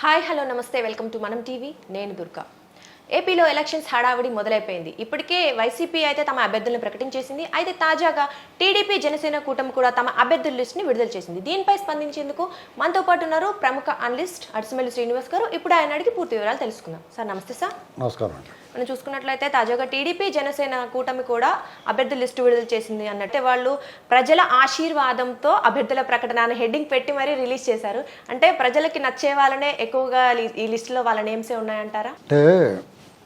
Hi hello నమస్తే welcome to మనం TV. నేను దుర్గా. ఏపీలో ఎలక్షన్స్ హడావిడి మొదలైపోయింది. ఇప్పటికే వైసీపీ అయితే తమ అభ్యర్థులను ప్రకటించేసింది. అయితే తాజాగా టీడీపీ జనసేన కూటమి కూడా తమ అభ్యర్థుల లిస్ట్ని విడుదల చేసింది. దీనిపై స్పందించేందుకు మనతో పాటు ఉన్నారు ప్రముఖ అనలిస్ట్ అడిసిమల్లి శ్రీనివాస్ గారు. ఇప్పుడు ఆయన అడిగి పూర్తి వివరాలు తెలుసుకుందాం. సార్ నమస్తే సార్. నమస్కారం మనం చూసుకున్నట్లయితే తాజాగా టీడీపీ జనసేన కూటమి కూడా అభ్యర్థుల లిస్టు విడుదల చేసింది అన్నట్టే వాళ్ళు ప్రజల ఆశీర్వాదంతో అభ్యర్థుల ప్రకటన అనే హెడ్డింగ్ పెట్టి మరీ రిలీజ్ చేశారు. అంటే ప్రజలకి నచ్చే వాళ్ళనే ఎక్కువగా ఈ- లిస్టులో వాళ్ళ నేమ్సే ఉన్నాయంటారా? అంటే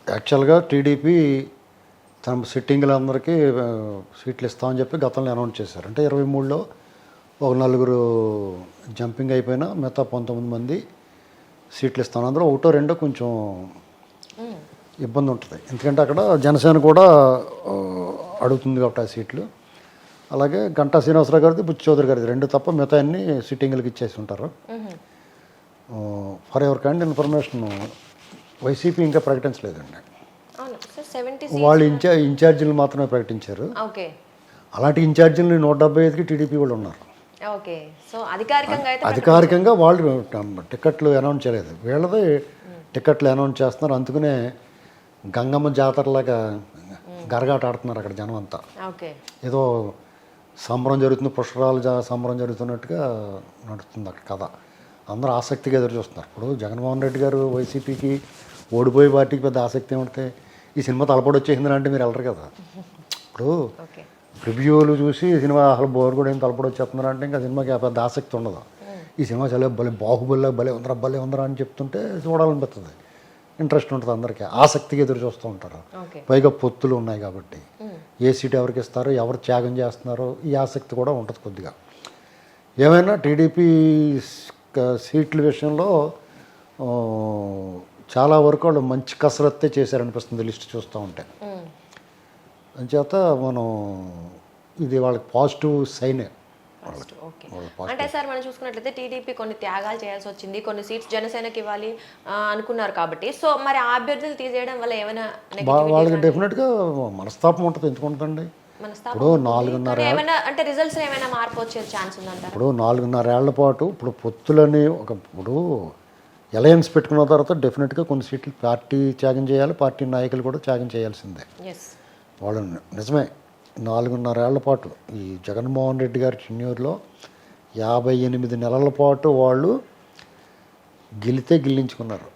యాక్చువల్గా టీడీపీ తన సిట్టింగ్లందరికీ సీట్లు ఇస్తామని చెప్పి గతంలో అనౌన్స్ చేశారు. అంటే ఇరవై మూడులో ఒక నలుగురు జంపింగ్ అయిపోయినా మిగతా పంతొమ్మిది మంది సీట్లు ఇస్తాను అందులో ఒకటో రెండో కొంచెం ఇబ్బంది ఉంటుంది. ఎందుకంటే అక్కడ జనసేన కూడా అడుగుతుంది కాబట్టి ఆ సీట్లు. అలాగే గంటా శ్రీనివాసరావు గారిది బుచ్చి చౌదరి గారిది రెండు తప్ప మిగతా అన్ని సిట్టింగ్లకి ఇచ్చేసి ఉంటారు. For your kind information YCP ఇంకా ప్రకటించలేదండి. వాళ్ళు ఇన్ఛా ఇన్ఛార్జీలు మాత్రమే ప్రకటించారు. అలాంటి ఇన్ఛార్జీలు నూట డెబ్బై ఐదుకి టీడీపీ వాళ్ళు ఉన్నారు. అధికారికంగా వాళ్ళు టికెట్లు అనౌన్స్ చేయలేదు. వీళ్ళది టికెట్లు అనౌన్స్ చేస్తున్నారు. అందుకనే గంగమ్మ జాతరలాగా గరగాట ఆడుతున్నారు అక్కడ జనం అంతా ఏదో సంబరం జరుగుతుంది పుష్కరాలు జా సంబరం జరుగుతున్నట్టుగా నడుస్తుంది అక్కడ కథ. అందరూ ఆసక్తిగా ఎదురు చూస్తున్నారు. ఇప్పుడు జగన్మోహన్ రెడ్డి గారు వైసీపీకి ఓడిపోయే పార్టీకి పెద్ద ఆసక్తి ఏమంటే ఈ సినిమా తలపడి వచ్చేసింది అంటే మీరు వెళ్ళరు కదా. ఇప్పుడు రివ్యూలు చూసి ఈ సినిమా అసలు బోర్ కూడా ఏం తలపడి వచ్చేస్తున్నారు అంటే ఇంకా సినిమాకి పెద్ద ఆసక్తి ఉండదు. ఈ సినిమా చాలా భలే బాహుబలిలో భలే ఉందరా భలే ఉందరా అని చెప్తుంటే చూడాలనిపిస్తుంది. ఇంట్రెస్ట్ ఉంటుంది అందరికీ. ఆసక్తిగా ఎదురు చూస్తూ ఉంటారు. పైగా పొత్తులు ఉన్నాయి కాబట్టి. ఏ సీట్ ఎవరికి ఇస్తారో ఎవరు త్యాగం చేస్తున్నారో ఈ ఆసక్తి కూడా ఉంటుంది కొద్దిగా. ఏమైనా టీడీపీ సీట్ల విషయంలో చాలా వరకు వాళ్ళు మంచి కసరత్తే చేశారనిపిస్తుంది లిస్ట్ చూస్తూ ఉంటే. అంచేత మనం ఇది వాళ్ళకి పాజిటివ్ సైనే. ఓకే. అంటే సార్ మనం చూసుకున్నట్లయితే టీడీపీ కొన్ని త్యాగాలు చేయాల్సి వచ్చింది. కొన్ని సీట్స్ జనసేనకి ఇవ్వాలి అనుకున్నారు కాబట్టి. సో మరి ఆ అభ్యర్థులు తీసేయడం వల్ల ఏమైనా వాళ్ళకి డెఫినెట్గా మనస్తాపం ఉంటుంది ఎందుకు ఉంటుందండి మనస్తాపం ఇప్పుడు నాలుగున్నర అంటే రిజల్ట్స్ ఏమైనా మార్పు వచ్చే ఛాన్స్ ఉందంటారా? ఇప్పుడు నాలుగున్నర ఏళ్ళ పాటు ఇప్పుడు పొత్తులని ఒక ఇప్పుడు అలయన్స్ పెట్టుకున్న తర్వాత డెఫినెట్గా కొన్ని సీట్లు పార్టీ త్యాగం చేయాలి పార్టీ నాయకులు కూడా త్యాగం చేయాల్సిందే. వాళ్ళు నిజమే. నాలుగున్నరేళ్ళ పాటు ఈ జగన్మోహన్ రెడ్డి గారి చిన్నూరులో యాభై ఎనిమిది నెలల పాటు వాళ్ళు గెలితే గిల్లించుకున్నారు.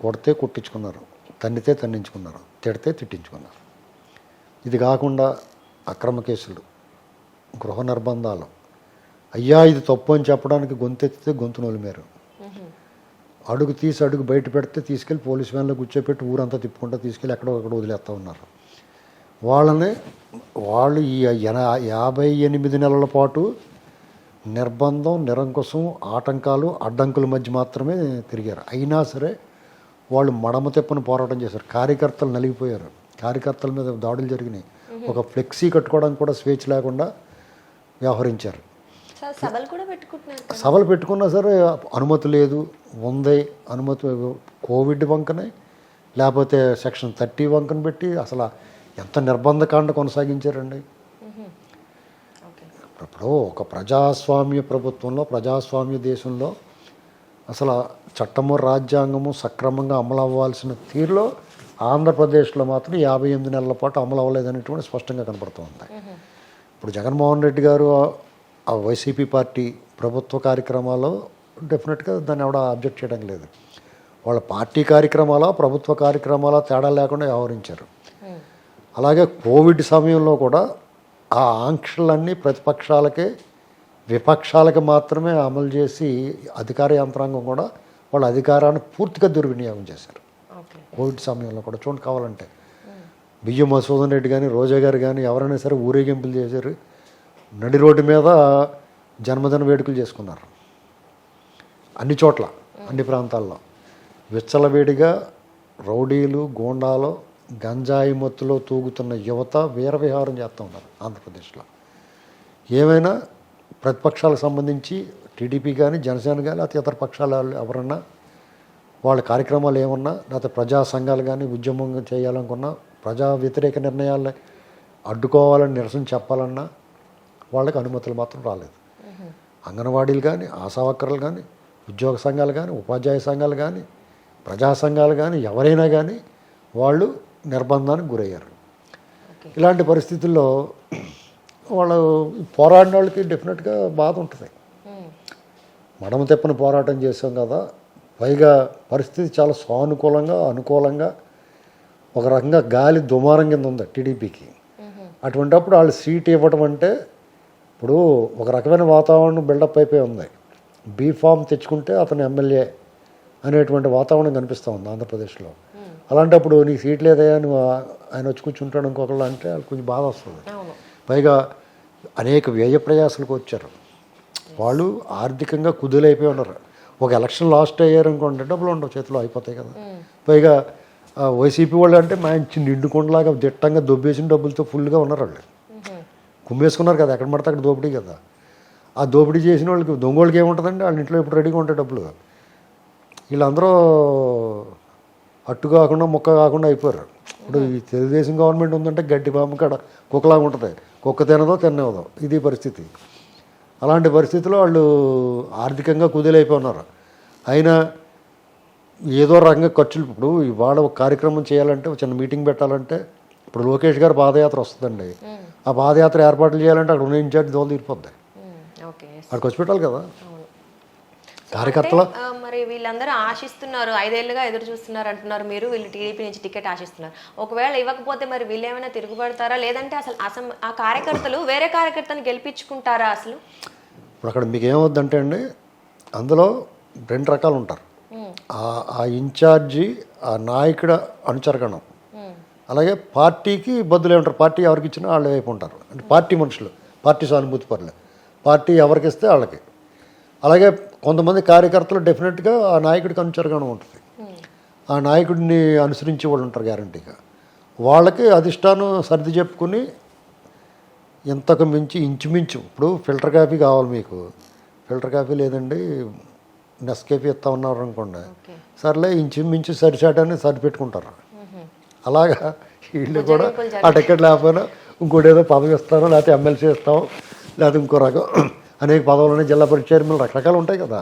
కొడితే కొట్టించుకున్నారు. తన్నితే తన్నించుకున్నారు. తిడితే తిట్టించుకున్నారు. ఇది కాకుండా అక్రమ కేసులు గృహ నిర్బంధాలు. అయ్యా ఇది తప్పు అని చెప్పడానికి గొంతెత్తితే గొంతు నొలిమారు. అడుగు తీసి అడుగు బయట పెడితే తీసుకెళ్ళి పోలీస్ వ్యాన్లో కూర్చోపెట్టి ఊరంతా తిప్పుకుంటూ తీసుకెళ్ళి ఎక్కడో అక్కడ వదిలేస్తూ ఉన్నారు. వాళ్ళని వాళ్ళు ఈ ఎన- యాభై ఎనిమిది నెలల పాటు నిర్బంధం నిరంకుశం ఆటంకాలు అడ్డంకుల మధ్య మాత్రమే తిరిగారు. అయినా సరే వాళ్ళు మడమ తెప్పని పోరాటం చేశారు. కార్యకర్తలు నలిగిపోయారు. కార్యకర్తల మీద దాడులు జరిగినాయి. ఒక ఫ్లెక్సీ కట్టుకోవడానికి కూడా స్వేచ్ఛ లేకుండా వ్యవహరించారు. సభలు పెట్టుకున్నా సరే అనుమతి లేదు. ఉంది. అనుమతి కోవిడ్ వంకనే. లేకపోతే సెక్షన్ థర్టీ వంకను పెట్టి అసలు ఎంత నిర్బంధకాండ కొనసాగించారండి? ఇప్పుడు ఒక ప్రజాస్వామ్య ప్రభుత్వంలో ప్రజాస్వామ్య దేశంలో అసలు చట్టము రాజ్యాంగము సక్రమంగా అమలు అవ్వాల్సిన తీరులో ఆంధ్రప్రదేశ్లో మాత్రం యాభై ఎనిమిది నెలల పాటు అమలు అవ్వలేదనేటువంటి స్పష్టంగా కనపడుతుంది. ఇప్పుడు జగన్మోహన్ రెడ్డి గారు ఆ వైసీపీ పార్టీ ప్రభుత్వ కార్యక్రమాల్లో డెఫినెట్గా దాన్ని ఎవడ అబ్జెక్ట్ చేయడం లేదు. వాళ్ళ పార్టీ కార్యక్రమాల ప్రభుత్వ కార్యక్రమాల తేడా లేకుండా వ్యవహరించారు. అలాగే కోవిడ్ సమయంలో కూడా ఆ ఆంక్షలన్నీ ప్రతిపక్షాలకే విపక్షాలకి మాత్రమే అమలు చేసి అధికార యంత్రాంగం కూడా వాళ్ళ అధికారాన్ని పూర్తిగా దుర్వినియోగం చేశారు. కోవిడ్ సమయంలో కూడా చూడండి కావాలంటే. బియ్యం మసూదన్ రెడ్డి కానీ రోజా గారు కానీ ఎవరైనా సరే ఊరేగింపులు చేశారు. నడి రోడ్డు మీద జన్మదిన వేడుకలు చేసుకున్నారు. అన్ని చోట్ల అన్ని ప్రాంతాల్లో. విచ్చలవేడిగా రౌడీలు గోండాలు గంజాయి మత్తులో తూగుతున్న యువత వీరవిహారం చేస్తూ ఉన్నారు ఆంధ్రప్రదేశ్లో. ఏమైనా ప్రతిపక్షాలకు సంబంధించి టీడీపీ కానీ జనసేన కానీ లేకపోతే ఇతర పక్షాల ఎవరన్నా వాళ్ళ కార్యక్రమాలు ఏమన్నా లేకపోతే ప్రజా సంఘాలు కానీ ఉద్యమం చేయాలనుకున్నా ప్రజా వ్యతిరేక నిర్ణయాలు అడ్డుకోవాలని నిరసన చెప్పాలన్నా వాళ్ళకి అనుమతులు మాత్రం రాలేదు. అంగన్వాడీలు కానీ ఆశా కానీ ఉద్యోగ సంఘాలు కానీ ఉపాధ్యాయ సంఘాలు కానీ ప్రజా సంఘాలు కానీ ఎవరైనా కానీ వాళ్ళు నిర్బంధానికి గురయ్యారు. ఇలాంటి పరిస్థితుల్లో వాళ్ళు పోరాడిన వాళ్ళకి డెఫినెట్గా బాధ ఉంటుంది. మడమ తెప్పని పోరాటం చేసాం కదా పైగా పరిస్థితి చాలా సానుకూలంగా అనుకూలంగా ఒక రకంగా గాలి దుమారం కింద ఉంది టీడీపీకి. అటువంటప్పుడు వాళ్ళు సీట్ ఇవ్వడం అంటే ఇప్పుడు ఒక రకమైన వాతావరణం బిల్డప్ అయిపోయి ఉంది. బీ ఫామ్ తెచ్చుకుంటే అతను ఎమ్మెల్యే అనేటువంటి వాతావరణం కనిపిస్తూ ఉంది ఆంధ్రప్రదేశ్లో. అలాంటప్పుడు నీకు సీట్ లేదయ్యా నువ్వు ఆయన వచ్చి కూర్చుంటాడు ఇంకొకళ్ళు అంటే వాళ్ళకి కొంచెం బాధ వస్తుంది. పైగా అనేక వ్యయ ప్రయాసాలకు వచ్చారు. వాళ్ళు ఆర్థికంగా కుదులైపోయి ఉన్నారు. ఒక ఎలక్షన్ లాస్ట్ అయ్యారు అనుకోండి డబ్బులు ఉండవు చేతిలో అయిపోతాయి కదా. పైగా వైసీపీ వాళ్ళు అంటే మంచి నిండుకుండలాగా దిట్టంగా దొబ్బేసిన డబ్బులతో ఫుల్గా ఉన్నారు వాళ్ళు. కుమ్మేసుకున్నారు కదా ఎక్కడ పడితే అక్కడ దోపిడీ కదా. ఆ దోపిడీ చేసిన వాళ్ళకి దొంగోళ్ళకి ఏముంటుందండి? వాళ్ళ ఇంట్లో ఇప్పుడు రెడీగా ఉంటాయి డబ్బులు. వీళ్ళందరూ అట్టు కాకుండా ముక్క కాకుండా అయిపోయారు. ఇప్పుడు ఈ తెలుగుదేశం గవర్నమెంట్ ఉందంటే గడ్డి బాంబు కాడ కుక్కలాగా ఉంటుంది. కుక్క తినదో తినవదో ఇది పరిస్థితి. అలాంటి పరిస్థితిలో వాళ్ళు ఆర్థికంగా కుదిలైపోయి ఉన్నారు అయినా ఏదో రకంగా ఖర్చులు ఇప్పుడు ఇవాళ ఒక కార్యక్రమం చేయాలంటే ఒక చిన్న మీటింగ్ పెట్టాలంటే ఇప్పుడు లోకేష్ గారు పాదయాత్ర వస్తుందండి. ఆ పాదయాత్ర ఏర్పాట్లు చేయాలంటే అక్కడ ఉన్న ఇన్ఛార్జ్ దోలు తీరిపోద్ది. అక్కడికి వచ్చి పెట్టాలి కదా. కార్యకర్తల? మరి వీళ్ళందరూ ఆశిస్తున్నారు ఐదేళ్ళుగా ఎదురు చూస్తున్నారు అంటున్నారు మీరు వీళ్ళు టీడీపీ నుంచి టికెట్ ఆశిస్తున్నారు. ఒకవేళ ఇవ్వకపోతే మరి వీళ్ళు ఏమైనా తిరుగుబడతారా? లేదంటే అసలు అసం ఆ కార్యకర్తలు వేరే కార్యకర్తను గెలిపించుకుంటారా అసలు? ఇప్పుడు అక్కడ మీకు ఏమవుద్దంటే అండి అందులో రెండు రకాలు ఉంటారు. ఆ ఇన్ఛార్జి ఆ నాయకుడు అనుచరగణం. అలాగే పార్టీకి ఇబ్బందులు ఉంటారు. పార్టీ ఎవరికి ఇచ్చినా వాళ్ళ వైపు ఉంటారు. అంటే పార్టీ మనుషులు పార్టీ సానుభూతి పరులు. పార్టీ ఎవరికి ఇస్తే వాళ్ళకి. అలాగే కొంతమంది కార్యకర్తలు డెఫినెట్గా ఆ నాయకుడికి అనుచరగణం ఉంటుంది. ఉమ్, ఆ నాయకుడిని అనుసరించే వాళ్ళు ఉంటారు గ్యారంటీగా. వాళ్ళకి అధిష్టానం సర్ది చెప్పుకుని ఇంతకు మించి ఇంచుమించు ఇప్పుడు ఫిల్టర్ కాఫీ కావాలి మీకు. ఫిల్టర్ కాఫీ లేదండి నెస్కేఫీ ఇస్తా ఉన్నారు అనుకోండి సర్లే ఇంచుమించు సరిచాటని సరి పెట్టుకుంటారు ఉహు, అలాగా వీళ్ళు కూడా ఆ టికెట్ లేకపోయినా ఇంకోటి ఏదో పదవి ఇస్తాను లేకపోతే ఎమ్మెల్సీ ఇస్తాం లేకపోతే ఇంకో రకం. అనేక పదవులని జిల్లా పరిషత్ చైర్మన్ రకరకాలు ఉంటాయి కదా.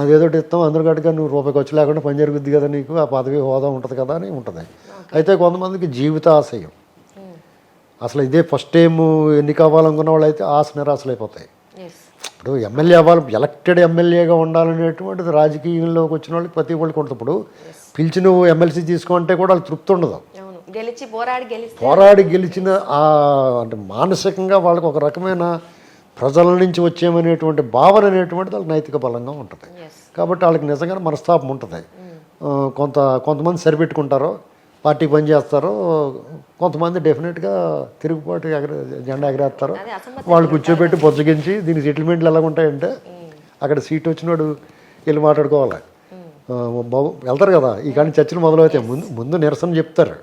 అదేదో ఒకటి ఇస్తాం అందరు గట్టుగా నువ్వు రూపాయి ఖర్చు లేకుండా పని జరుగుద్ది కదా నీకు ఆ పదవి హోదా ఉంటుంది కదా అని ఉంటుంది. అయితే కొంతమందికి జీవిత ఆశయం అసలు ఇదే ఫస్ట్ టైం ఎన్నిక అవ్వాలనుకున్న వాళ్ళు అయితే ఆశ నిరాశలు అయిపోతాయి. ఇప్పుడు ఎమ్మెల్యే అవ్వాలి ఎలక్టెడ్ ఎమ్మెల్యేగా ఉండాలనేటువంటిది రాజకీయంలోకి వచ్చిన వాళ్ళకి ప్రతి వాళ్ళకి ఉంటుంది ఇప్పుడు పిలిచి నువ్వు ఎమ్మెల్సీ తీసుకోమంటే కూడా వాళ్ళు తృప్తి ఉండదు. పోరాడి గెలిచిన ఆ అంటే మానసికంగా వాళ్ళకి ఒక రకమైన ప్రజల నుంచి వచ్చేమనేటువంటి భావన అనేటువంటిది వాళ్ళకి నైతిక బలంగా ఉంటుంది. కాబట్టి వాళ్ళకి నిజంగానే మనస్తాపం ఉంటుంది. కొంత కొంతమంది సరిపెట్టుకుంటారు పార్టీకి పని చేస్తారు కొంతమంది డెఫినెట్గా తిరుగుబాటు ఎగర జెండా ఎగరేస్తారు. వాళ్ళు కూర్చోబెట్టి బొజ్జగించి దీని సెటిల్మెంట్లు ఎలా ఉంటాయంటే అక్కడ సీట్ వచ్చినోడు వెళ్ళి మాట్లాడుకోవాలి. బాబు వెళ్తారు కదా ఈ కానీ చర్చలు మొదలవుతాయి. ముందు ముందు నిరసన చెప్తారు.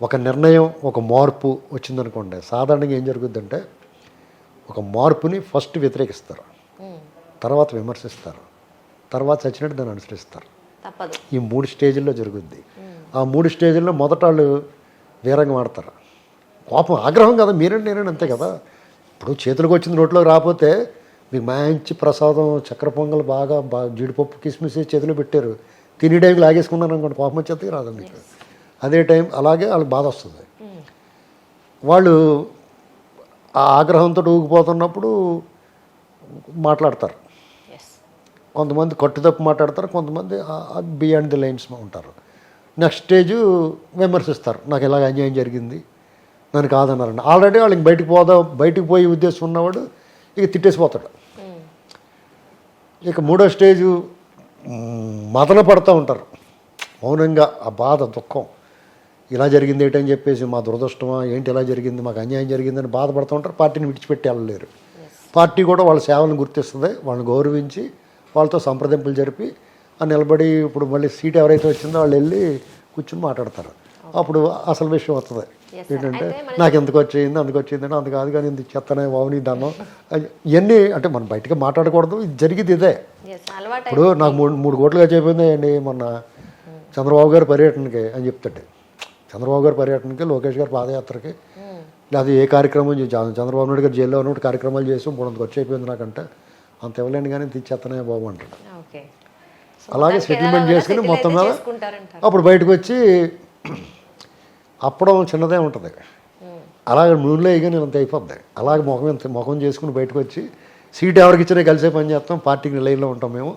ఒక నిర్ణయం ఒక మార్పు వచ్చిందనుకోండి సాధారణంగా ఏం జరుగుద్దంటే ఒక మార్పుని ఫస్ట్ వ్యతిరేకిస్తారు. తర్వాత విమర్శిస్తారు. తర్వాత చచ్చినట్టు దాన్ని అనుసరిస్తారు. ఈ మూడు స్టేజ్ల్లో జరుగుద్ది. ఆ మూడు స్టేజ్ల్లో మొదట వాళ్ళు వీరంగా ఆడతారు. కోపం ఆగ్రహం కదా మీరండి నేనండి అంతే కదా. ఇప్పుడు చేతులకు వచ్చింది రోడ్లోకి రాకపోతే మీకు మంచి ప్రసాదం చక్కెర పొంగల్ బాగా బాగా జీడిపప్పు కిస్మిస్ చేతిలో పెట్టారు. తిని టైంకి లాగేసుకున్నారు అనుకోండి కోపం వచ్చేది రాదు మీకు. అదే టైం అలాగే వాళ్ళకి బాధ వస్తుంది. వాళ్ళు ఆ ఆగ్రహంతో ఊగిపోతున్నప్పుడు మాట్లాడతారు. కొంతమంది కట్టుతప్పు మాట్లాడతారు కొంతమంది బియాండ్ ది లైన్స్ ఉంటారు. నెక్స్ట్ స్టేజ్ విమర్శిస్తారు. నాకు ఇలాగ అన్యాయం జరిగింది నన్ను కాదన్నారండి ఆల్రెడీ వాళ్ళకి బయటికి పోదా బయటికి పోయే ఉద్దేశం ఉన్నవాడు ఇక తిట్టేసిపోతాడు. ఉమ్, ఇక మూడో స్టేజు మదన పడుతూ ఉంటారు. మౌనంగా ఆ బాధ దుఃఖం. ఇలా జరిగింది ఏంటని చెప్పేసి మా దురదృష్టమా ఏంటి ఇలా జరిగింది మాకు అన్యాయం జరిగిందని బాధపడుతూ ఉంటారు. పార్టీని విడిచిపెట్టి వెళ్ళలేరు. పార్టీ కూడా వాళ్ళ సేవలను గుర్తిస్తుంది వాళ్ళని గౌరవించి వాళ్ళతో సంప్రదింపులు జరిపి ఆ నిలబడి ఇప్పుడు మళ్ళీ సీట్ ఎవరైతే వచ్చిందో వాళ్ళు వెళ్ళి కూర్చుని మాట్లాడతారు. అప్పుడు అసలు విషయం వస్తుంది. ఏంటంటే నాకు ఎందుకు వచ్చింది అందుకు వచ్చింది అంటే అందు కాదు కానీ ఇందుకు చెత్తనే బావుని దానం ఇవన్నీ అంటే మనం బయటగా మాట్లాడకూడదు ఇది జరిగింది ఇదే. ఇప్పుడు నాకు మూడు మూడు కోట్లుగా చెప్పింది అండి మొన్న చంద్రబాబు గారి పర్యటనకి అని చెప్తాడు చంద్రబాబు గారి పర్యటనకి లోకేష్ గారి పాదయాత్రకి లేదా ఏ కార్యక్రమం చేసి చంద్రబాబు నాయుడు గారు జైల్లో ఉన్నప్పుడు కార్యక్రమాలు చేసి వందలు ఖర్చు అయిపోయింది నాకంటే. అంత ఇవ్వలేను కానీ తెచ్చేత్తనే బాబు అంటాడు. అలాగే సెటిల్మెంట్ చేసుకుని మొత్తం మీద అప్పుడు బయటకు వచ్చి అప్పడం చిన్నదే ఉంటుంది. అలాగే నూనెలో నేను అంత అయిపోద్ది. అలాగే ముఖం ముఖం చేసుకుని బయటకు వచ్చి సీట్ ఎవరికి ఇచ్చినా కలిసే పని చేస్తాం పార్టీకి లైన్లో ఉంటాం మేము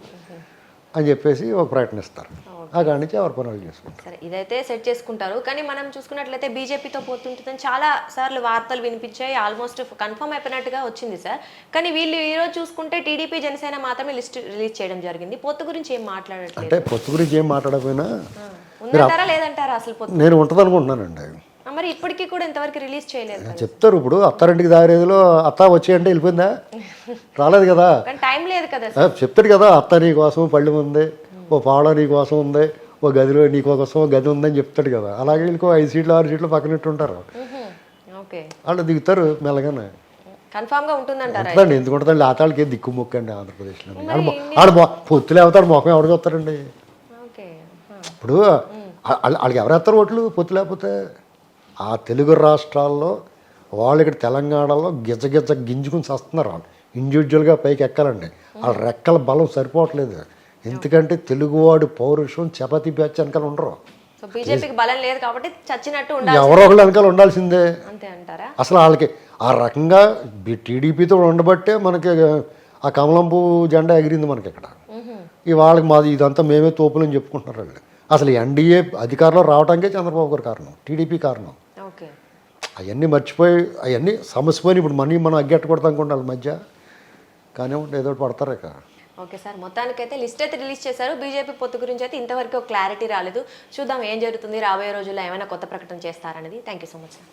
అని చెప్పేసి ఒక ప్రయత్నిస్తారు. కాడి నుంచి ఎవరి పనులు చేసుకుంటారు. సరే ఇదైతే సెట్ చేసుకుంటారు. కానీ మనం చూసుకున్నట్లయితే బీజేపీతో పోతుంటుందని చాలా సార్లు వార్తలు వినిపించాయి. ఆల్మోస్ట్ కన్ఫర్మ్ అయిపోయినట్టుగా వచ్చింది సార్. కానీ వీళ్ళు ఈ రోజు చూసుకుంటే టీడీపీ జనసేన మాత్రమే లిస్ట్ రిలీజ్ చేయడం జరిగింది. పొత్తు గురించి ఏం మాట్లాడట్లేదు? అంటే పొత్తు గురించి ఏం మాట్లాడకపోయినా ఉందంటారా లేదంటారా అసలు పొత్తు? నేను ఉంటుంది అనుకుంటున్నానండి మరి ఇప్పటికీ కూడా ఇంతవరకు రిలీజ్ చేయలేదు. చెప్తారు ఇప్పుడు. అత్తారింటికి దారేదిలో అత్త వచ్చేయంటే వెళ్ళిపోయిందా? రాలేదు కదా? కానీ టైం లేదు కదా చెప్తాడు కదా అత్త నీ కోసం పళ్ళు ఉంది. ఓ పావడ నీ కోసం ఉంది ఓ గదిలో నీ కోసం ఓ గది ఉందని చెప్తాడు కదా. అలాగే వీళ్ళకి ఐదు సీట్లు ఆరు సీట్లు పక్కనట్టు ఉంటారు ఓకే. వాళ్ళు దిగుతారు మెల్లగానే. ఉంటుందండి ఎందుకు ఉంటుందండి ఆతాళ్ళకి దిక్కు మొక్కండి ఆంధ్రప్రదేశ్లో. ఆడు పొత్తులు అవుతాడు మొఖం ఎవరికి వస్తారండి ఇప్పుడు వాళ్ళకి ఎవరు వేస్తారు ఓట్లు? పొత్తు లేకపోతే ఆ తెలుగు రాష్ట్రాల్లో వాళ్ళు ఇక్కడ తెలంగాణలో గిజ గిజ గింజుకుని చస్తున్నారు వాళ్ళు. ఇండివిజువల్గా పైకి ఎక్కాలండి. వాళ్ళ రెక్కల బలం సరిపోవట్లేదు. ఎందుకంటే తెలుగువాడు పౌరుషం చపాతీ బ్యాచ్ వెనకాల ఉండరు. సో బీజేపీకి బలం లేదు కాబట్టి చచ్చినట్టు ఉండాలి ఎవరో ఒకళ్ళు వెనకాల ఉండాల్సిందే. అంతే అంటారా? అసలు వాళ్ళకి ఆ రకంగా టీడీపీతో ఉండబట్టే మనకి ఆ కమలంపు జెండా ఎగిరింది మనకి ఇక్కడ. ఈ వాళ్ళకి మాది ఇదంతా మేమే తోపులని చెప్పుకుంటున్నారు వాళ్ళు. అసలు ఎన్డీఏ అధికారంలో రావడానికే చంద్రబాబు గారు కారణం టీడీపీ కారణం. అవన్నీ మర్చిపోయి అవన్నీ సమస్యపోయి ఇప్పుడు మనీ మనం అగ్గెట్ట కొడతాం అనుకోండి వాళ్ళ మధ్య. కానీ ఏదో పడతారు ఇక. ఓకే సార్ మొత్తానికైతే లిస్ట్ అయితే రిలీజ్ చేశారు. బీజేపీ పొత్తు గురించి అయితే ఇంతవరకు క్లారిటీ రాలేదు. చూద్దాం ఏం జరుగుతుంది రాబోయే రోజుల్లో ఏమైనా కొత్త ప్రకటన చేస్తారనేది. Thank you so much sir.